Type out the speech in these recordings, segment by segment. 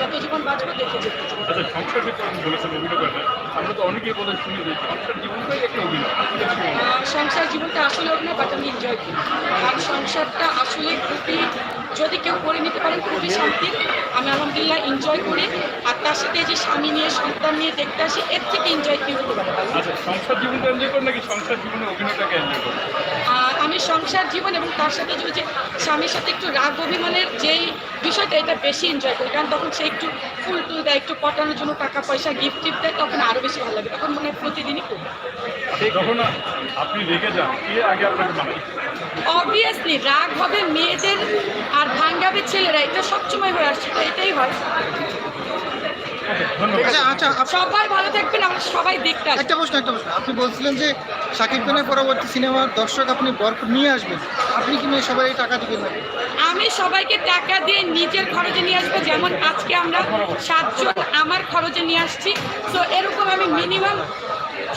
বাঁচবো দেখে যেতে আচ্ছা সংসার ক্ষেত্রে বলেছেন অভিনয় আমরা তো অনেকেই বলে শুনি যে সংসার জীবনটাই একটা অভিনয়। এটা কি? আহ, সংসার জীবনটা আসলে অভিনয় বাট আমি এনজয় করি। আর সংসারটা আসলে খুবই যদি কেউ করে নিতে পারেন খুবই শান্তির আমি আলহামদুলিল্লাহ এনজয় করি। আর তার সাথে যে স্বামী নিয়ে সন্তান নিয়ে দেখতে আসি এর থেকে এনজয় কি হতে পারে? আচ্ছা সংসার জীবনটা এনজয় করেন নাকি সংসার জীবনে অভিনয়টাকে এনজয় করেন? আমি সংসার জীবন এবং তার সাথে যে যে স্বামীর সাথে একটু রাগ অভিমানের যেই বিষয়টা এটা বেশি এনজয় করি। কারণ তখন সে একটু ফুল টুল দেয় একটু পটানোর জন্য টাকা পয়সা গিফট টিফট দেয় তখন আরও বেশি ভালো লাগে। তখন মনে হয় প্রতিদিনই করি যখন আপনি রেগে যান আগে আপনাকে অবভিয়াসলি রাগ হবে মেয়েদের আর ভাঙ্গাবে ছেলেরা এটা সবসময় হয়ে আসছে তো এটাই হয়। আচ্ছা আচ্ছা সবাই ভালো থাকবেন আমরা সবাই দেখতে একটা প্রশ্ন একটা প্রশ্ন। আপনি বলছিলেন যে শাকিব খানের পরবর্তী সিনেমার দর্শক আপনি নিয়ে আসবেন। আপনি কি নিয়ে সবাই টাকা দিবেন আমি সবাইকে টাকা দিয়ে নিজের খরচে নিয়ে আসব যেমন আজকে আমরা সাতজন আমার খরচে নিয়ে আসছি। তো এরকম আমি মিনিমাম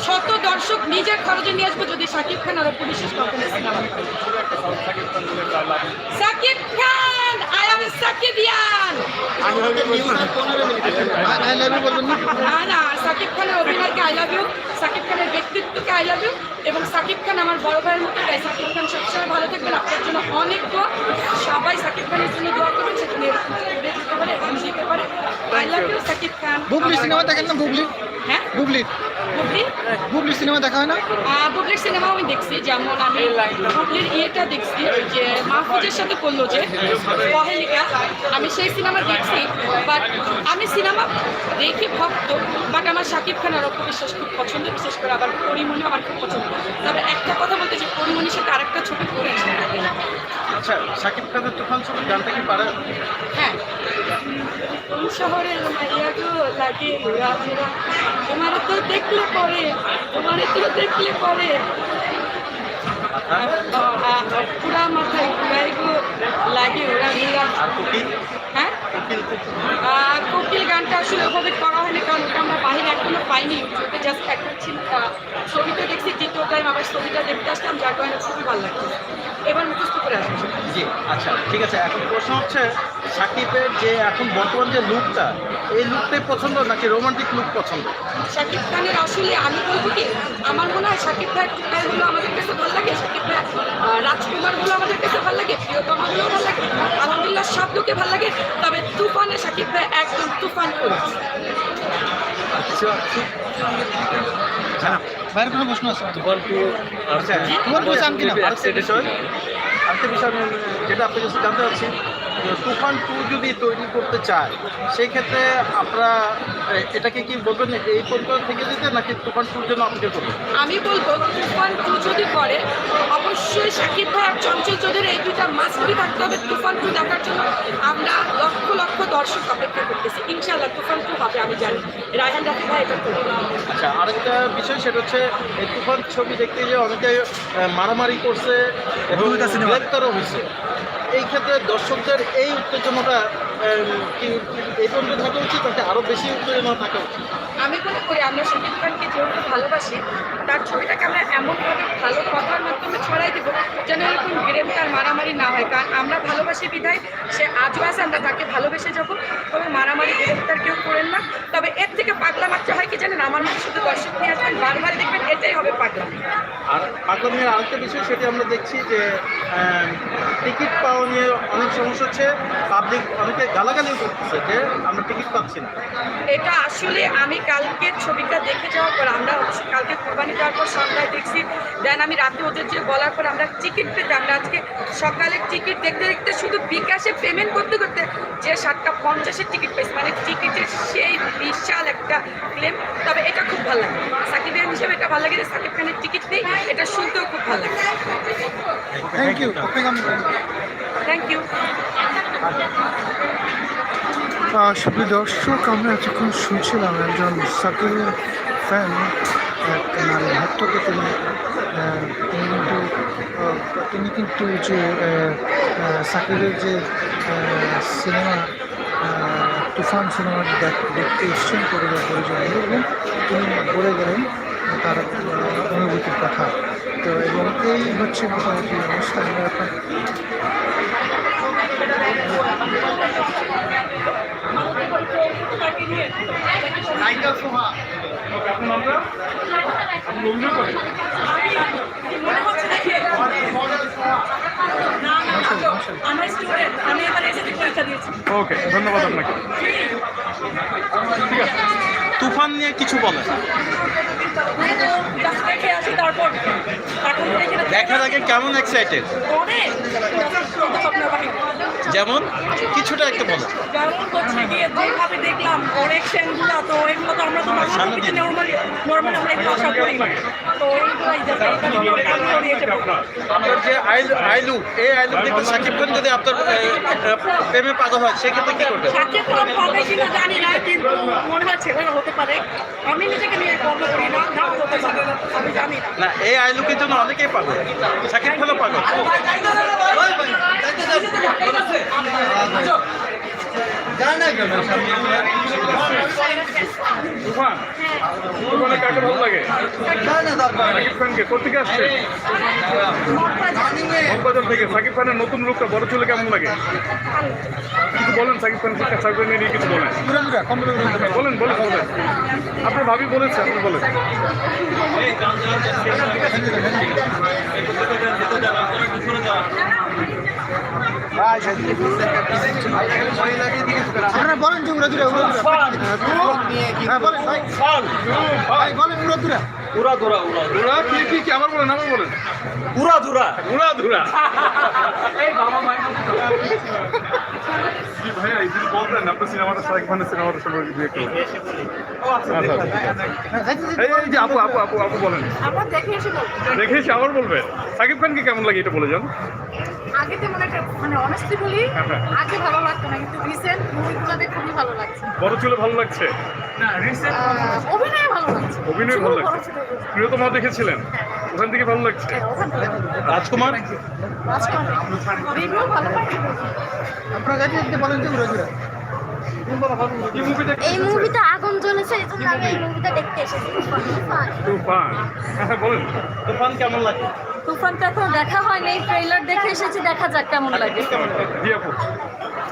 শত দর্শক নিজের খরচে নিয়ে আসবে যদি সাকিব খান আর পুলিশের কখনো। সাকিব খান আই এম সাকিবিয়ান না না, সাকিব খানের অভিনয়কে আই লাভ ইউ সাকিব খানের ব্যক্তিত্বকে আই লাভ ইউ এবং সাকিব খান আমার বড় ভাইয়ের মতো, তাই সাকিব খান সবসময় ভালো থাকবেন। আপনার জন্য অনেক দোয়া। সবাই সাকিব খানের জন্য দোয়া করবেন এরকম করে যেতে I love you Shakib Khan. Bubly cinema দেখেন না বুবলি? হ্যাঁ? বুবলি। বুবলি? বুবলি সিনেমা দেখা হয় না? বুবলির সিনেমা আমি দেখছি যেমন আমি বুবলির ইয়েটা দেখছি যে মাহফুজের সাথে করল যে পহেলিকা। আমি সেই সিনেমা দেখছি বাট আমি সিনেমা দেখি ভক্ত বাট আমার শাকিব খান আর বিশ্বাস খুব পছন্দ বিশেষ করে আবার পরিমণি আমার খুব পছন্দ। তবে একটা কথা বলতে যে পরিমণির সাথে আরেকটা ছবি করেছি। আচ্ছা শাকিব খানের তুফান ছবি গানটা কি পারে? হ্যাঁ। কোন শহরের মাইয়া গো লাগে ঘোরাফেরা তোমার তো দেখলে পরে তোমার তো দেখলে পরে। পুরা মাথায় ঘুরাই গো লাগে ওরা হ্যাঁ? কোকিল গানটা আসলে ওভাবে করা হয়নি কারণ ওটা আমরা বাইরে এখনও পাইনি। ইউটিউবে জাস্ট আহ, ছবিটা দেখছি দ্বিতীয় টাইম আবার ছবিটা দেখতে আসলাম যার কারণে খুবই ভালো লাগছে। এবার মুখস্থ করে আসব জি আচ্ছা ঠিক আছে এখন প্রশ্ন হচ্ছে সাকিবের যে এখন বর্তমান যে লুকটা এই লুকটাই পছন্দ নাকি রোমান্টিক লুক পছন্দ? শাকিব খানের আসলে আমি বলব কি আমার মনে হয় শাকিব ভাইয়ের টুকারগুলো আমাদের কাছে ভালো লাগে শাকিব ভাই রাজকুমারগুলো আমাদের কাছে ভালো লাগে প্রিয়তমাগুলো ভালো লাগে আলহামদুলিল্লাহ সব লোকে ভালো লাগে তবে তুফানে সাকিব ভাই একদম তুফান করেছে কোনো প্রশ্ন আছে? আচ্ছা তোমার বই চান কিনা? আরেকটা বিষয় আরেকটা বিষয় যেটা আপনার কাছে জানতে চাচ্ছি তুফান টু যদি তৈরি করতে চায় সেই ক্ষেত্রে আপনারা এটাকে কি বলবেন এই পরিবার থেকে দিতে নাকি তুফান টুর জন্য করবেন? আমি বলব তুফান টু যদি করে অবশ্যই শাকিব ভাই আর চঞ্চল চৌধুরী এই দুইটা মাস্টবি থাকতে হবে তুফান টু দেখার জন্য। দর্শক অপেক্ষা করতেছে। ইনশাল্লাহ তুফান তো হবে আমি জানি। রায়হান রাফি ভাই এটা করবে আচ্ছা আরেকটা বিষয় সেটা হচ্ছে এই তুফান ছবি দেখতে গিয়ে অনেকে মারামারি করছে এবং গ্রেপ্তারও হয়েছে। এই ক্ষেত্রে দর্শকদের এই উত্তেজনাটা কি এই পর্যন্ত থাকা উচিত তাকে আরও বেশি উত্তেজনা থাকা উচিত? আমি মনে করি আমরা খানকে যেহেতু ভালোবাসি, তার ছবিটাকে আমরা এমনভাবে ভালো কথার মাধ্যমে ছড়াই দেবো যেন এরকম গ্রেপ্তার মারামারি না হয়। কারণ আমরা ভালোবাসি বিধায় সে আজও আছে, আমরা তাকে ভালোবেসে যাব। তবে মারামারি গ্রেপ্তার কেউ করেন না। তবে এর থেকে পাগলা মারতে হয় কি জানেন? আমার মনে শুধু দর্শক নিয়ে আসবেন, বারবার দেখবেন এটাই হবে পাগলা। আর পাগলামের আরেকটা বিষয়, সেটি আমরা দেখছি যে টিকিট পাওয়া নিয়ে অনেক সমস্যা হচ্ছে। পাবলিক অনেকে গালাগালিও করতেছে যে আমরা টিকিট পাচ্ছি না। এটা আসলে আমি কালকে ছবিটা দেখে যাওয়ার পর, আমরা কালকে কোরবানি যাওয়ার পর সন্ধ্যায় দেখছি। দেন আমি রাতে ওদের যে বলার পর আমরা টিকিট পেতে, আমরা আজকে সকালে টিকিট দেখতে দেখতে শুধু বিকাশে পেমেন্ট করতে করতে যে সাতটা পঞ্চাশের টিকিট পেয়েছি মানে টিকিটের সেই বিশাল একটা ক্লেম তবে এটা খুব ভালো লাগে। হিসেবে এটা ভালো লাগে যে সাকিব খানের টিকিট নেই এটা শুনতেও খুব ভালো লাগে। থ্যাংক ইউ থ্যাংক ইউ সুপ্রিয় দর্শক আমরা এতক্ষণ শুনছিলাম একজন সাকিবের ফ্যান এক নারী ভক্তকে তিনি কিন্তু তিনি কিন্তু যে সাকিবের যে সিনেমা তুফান সিনেমাটি দেখ- দেখতে এসছেন পরিবার পরিজন নিয়ে এবং তিনি বলে গেলেন তার অনুভূতির কথা। তো এবং এই হচ্ছে মোটামুটি আমরা এখন ওকে ধন্যবাদ আপনাকে। ঠিক আছে। তুফান নিয়ে কিছু বলে দেখার আগে কেমন এক্সাইটেড। যেমন কিছুটা একটু বলেন যেমন হচ্ছে গিয়ে যেভাবে দেখলাম অনেক সেনগুলো তো এগুলো তো আমরা তো সামনে নর্মালি নর্মালি আমরা এগুলো আশা করি না তো এইগুলাই যাতে এটা আমরা কাজ করি এটা আপনার আপনার যে আইলু আইলু এই আইলু দেখতে সাকিব খান যদি আপনার প্রেমে পাগল হয় সেক্ষেত্রে কি করবেন সাকিব খান পাবে কিনা জানি না কিন্তু মনে হয় ছেলেরা হতে পারে আমি নিজেকে নিয়ে গর্ব করি না নাও হতে পারে আমি জানি না না এই আইলুকের জন্য অনেকেই পাগল সাকিব খানও পাগল ভালো লাগে খানের নতুন লুকটা বড় চুলে কেমন লাগে কিছু বলেন সাকিব খান সাকিব নিয়ে কিছু বলেন বলেন বলেন বলেন আপনার ভাবি বলেছে আপনি বলেন আপনারা বলেন যে উড়ে দূরে উড়ে হ্যাঁ বলেন। ভাই। ভাই বলেন উড়ে দূরে দুরা কি কি কি? আবার বলেন আবার বলেন। উড়া ধুরা। উড়া ধুরা। ভাইয়া এই যদি বলতেন আপনার সিনেমাটা খানের সিনেমাটা সম্পর্কে দু একটু বলেন। আচ্ছা আচ্ছা হ্যাঁ, এই যে আপু আপু আপু আপু বলেন। আমরা দেখে এসে বলব। দেখে এসে আবার বলবেন সাকিব খানকে কেমন লাগে এটা বলে যান। আগে তেমন একটা মানে অনেস্টলি বলি হ্যাঁ, হ্যাঁ। আগে ভালো লাগতো না কিন্তু রিসেন্ট মুভিগুলোতে খুবই ভালো লাগছে। বড় চুলে ভালো লাগছে? অভিনয় ভালো লাগছে। অভিনয় ভালো লাগছে। প্রিয়তমা দেখেছিলেন? ওখান থেকে ভালো লাগছে। রাজকুমার? রাজকুমার রিভিউ ভালো আপনারা যাইতে যাইতে বলেন যে এই মুভিটা আগুন জ্বলেছে এই জন্য আমি এই মুভিটা দেখতে এসেছি। তুফান। হ্যাঁ বলেন। তুফান কেমন লাগে? তুফানটা এখন দেখা হয়নি ট্রেলার দেখে এসেছি দেখা যাক কেমন লাগে।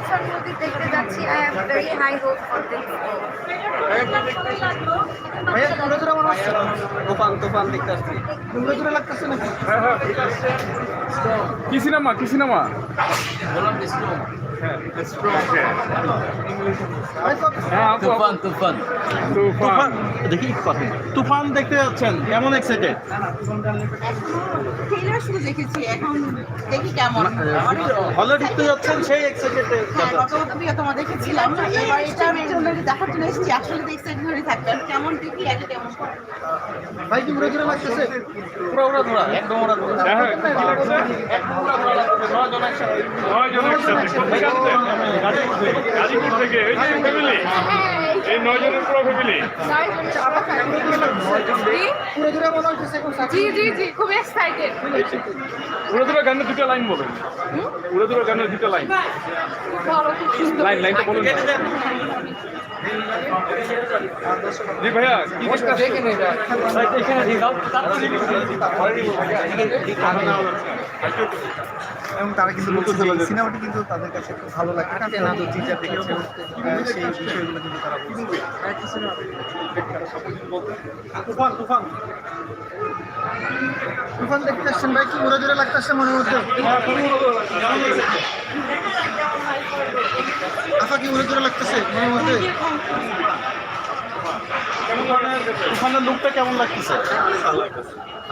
আপু মুভি দেখতে যাচ্ছি I have very high hope for this ভাইয়া উড়ে দূরে মনে হচ্ছে তুফান তুফান দেখতে আসছি। উড়ে দূরে লাগতেছে নাকি? হ্যাঁ হ্যাঁ কি সিনেমা কি সিনেমা। তুফান তুফান। তুফান। দেখি কথা। তুফান দেখতে যাচ্ছেন কেমন এক্সাইটেড দেখেছি এখন দেখি কেমন। হলে। ঢুকতে যাচ্ছেন সেই এক্সাইটেড হ্যাঁ গত তোমার দেখেছিলাম। এবার এটার জন্য দেখার জন্য এসেছি আসলে এক্সাইটেড হয়ে থাকবেন। কেমন দেখি আগে কেমন? ভাই কি উড়ে লাগতেছে? পুরো উড়া ধরা একদম উড়া ধরা। হ্যাঁ হ্যাঁ কি লাগছে নয় জন একসাথে। কোথেকে আসছে গাজীপুর থেকে এই যে ফ্যামিলি এই নয় জনের পুরো ফ্যামিলি উড়ে দূরে হচ্ছে এখন জি জি জি খুব এক্সাইটেড উড়াদুরা গানের দুটো লাইন বলেন উড়াদুরা গানের দুটো লাইন লাইন লাইনটা বলুন। জি ভাইয়া কি দেখতে এবং তারা কিন্তু সিনেমাটি কিন্তু তাদের কাছে ভালো লাগে। তারা তো টিচার দেখেছে সেই বিষয়গুলো কিন্তু তারা বলছে। তুফান তুফান। তুফান দেখতে আসছেন ভাই কি উড়ে দূরে লাগতেছে মনের মধ্যে? আপা কি উড়ে দূরে লাগতেছে মনের মধ্যে? তুফানের লুকটা কেমন লাগতেছে?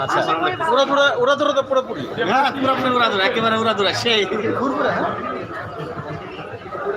আচ্ছা। উড়া ধরা উড়া ধরা তো পুরোপুরি। হ্যাঁ পুরোপুরি উড়া দূরে একেবারে ওরা দূরে সেই। ঘুরঘুরে হ্যাঁ ভাই কতজন যাইতে দাও যাইতে দাও একসাথে তুফান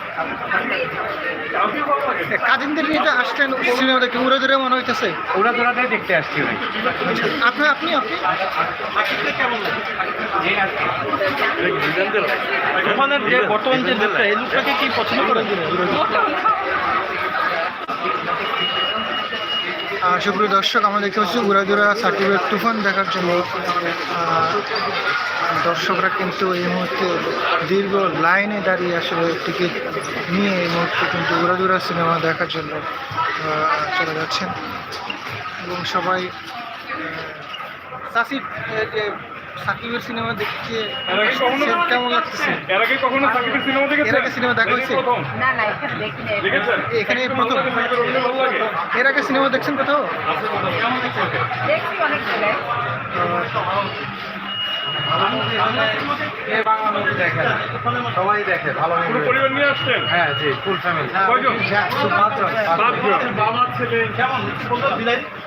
কাজিনদের নিয়ে যে আসলেন সিনেমা দেখে উড়ে দূরে মনে হইতেছে। উড়া তোরাটাই দেখতে আসছি ভাই। আপনি আপনি? আপনি যে বর্তমান যে লুকটাকে কি পছন্দ করেন? সুপ্রিয় দর্শক, আমরা দেখতে পাচ্ছি উড়াদুরা সার্টিফিকেট তুফান দেখার জন্য। দর্শকরা কিন্তু এই মুহূর্তে দীর্ঘ লাইনে দাঁড়িয়ে আসলে টিকিট নিয়ে এই মুহূর্তে কিন্তু উড়াদুরা সিনেমা দেখার জন্য চলে যাচ্ছেন। এবং সবাই সাসিব সাকিবের সিনেমা দেখতে এর আগে কখনো কেমন লাগছে এর আগে কখনো সাকিবের সিনেমা দেখেছেন? এর আগে সিনেমা দেখা হয়েছে? না না এখানে দেখিনি। দেখেছেন? এখানে প্রথম। এর আগে সিনেমা দেখছেন কোথাও? কেমন দেখছেন দেখছি অনেক জায়গায়। সবাই দেখে ভালো পুরো পরিবার নিয়ে আসছেন হ্যাঁ জি ফুল ফ্যামিলি বাবা ছেলে কেমন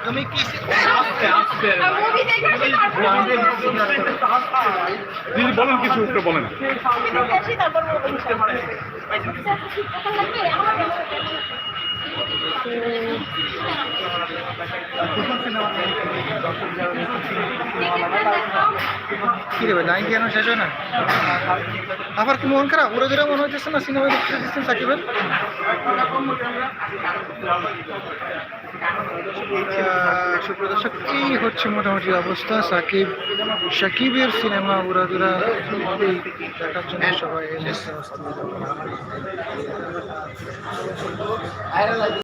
তুমি কি মুভি দেখে আসি তারপর দিদি বলেন কিছু একটু বলেন তারপর কি আবার কি মন খারাপ? উড়ে দূরে মনে হচ্ছে না সিনেমা দেখতে এসেছেন সাকিবের? সুপ্রিয় এই হচ্ছে মোটামুটি অবস্থা। সাকিব, সাকিবের সিনেমা ওরা উড়াদুরা দেখার জন্য সবাই